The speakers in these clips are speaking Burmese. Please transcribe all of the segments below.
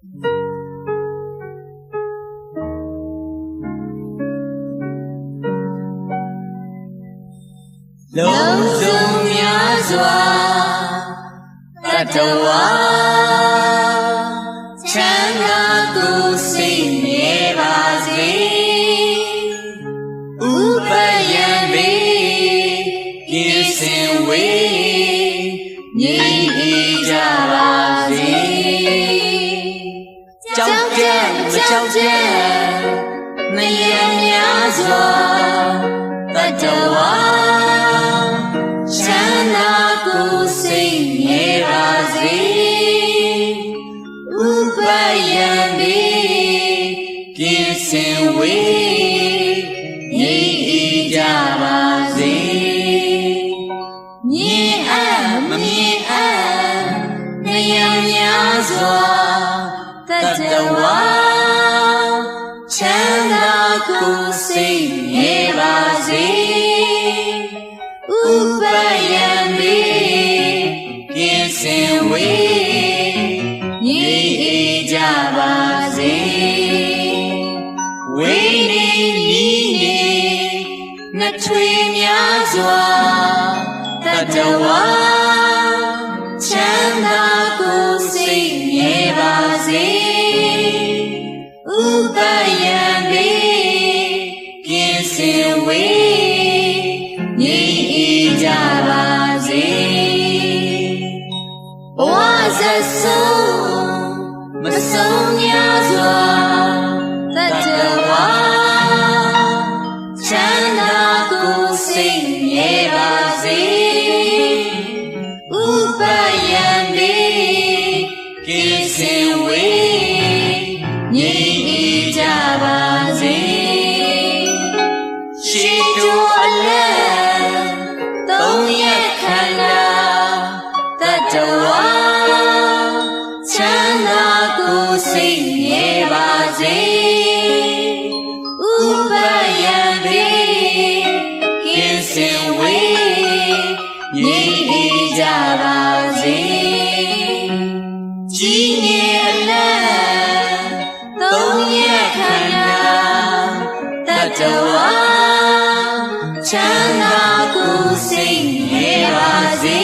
လုံးစုံများစွာတတဝါချမ်းသာကိုယ်စိတ်မြဲပါစေဥပယံပေကိစင်ဝေငြိမ်း ကြောက်ကြမယံများစွာတတဝါချမ်းသာကိုယ်စိတ်ငြိမ်ပါစေဥပယံပေကိစင်ဝေငြိမ်အေးကြပါစေမြင်အပ်မမြင်အပ်နယံများစွာ ဥပယံမေကိစင်ဝေညီအေးကြပါစေ ဘဝဇက်ဆုံးမဆုံးများစွာတတဝါချမ်းသာကိုယ်စိတ်မြဲပါစေဥပယံမေကိစင်ဝေငြိမ်းအေးကြပါစေရှိတို တတဝါချမ်းသာကိုယ်စိတ်ငြိမ်ပါစေ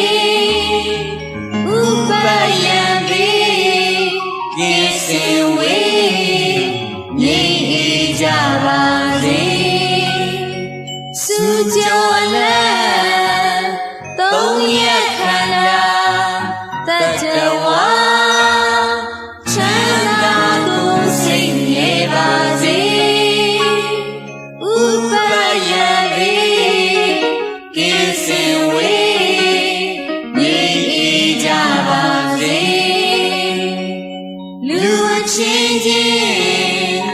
ဥပယံပေကိစင်ဝေငြိမ်အေးကြပါစေစုကြော စင်ဝေငြိမ်းအေးကြပါစေလူအချင်းချင်း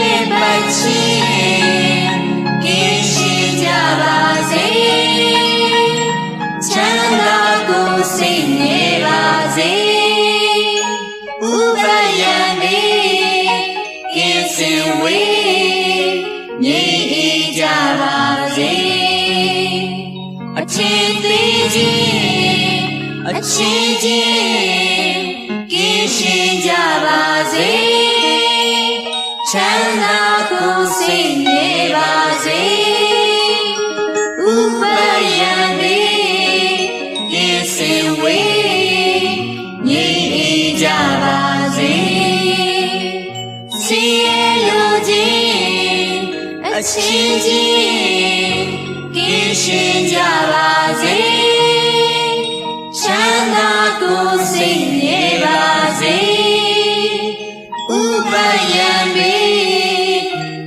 လက်ပတ်ချင်းကိရှိကြပါစေချမ်းသာကိုယ်စိတ်နေပါစေဥပယံပေကိစင်ဝေငြိမ်းအေးကြပါ အချင်းချင်းကင်းရှင်းကြပါစေချမ်းသာကိုယ်စိတ်နေပါစေဥပယံပေကင်းစင်ဝေငြိမ်းအေးကြပါစေစီလိုခြင်းအချင်းချင်း ယံပေ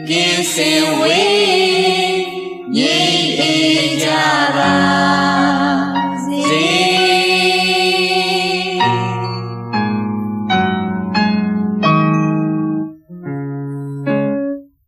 ကင်းစင်ဝေ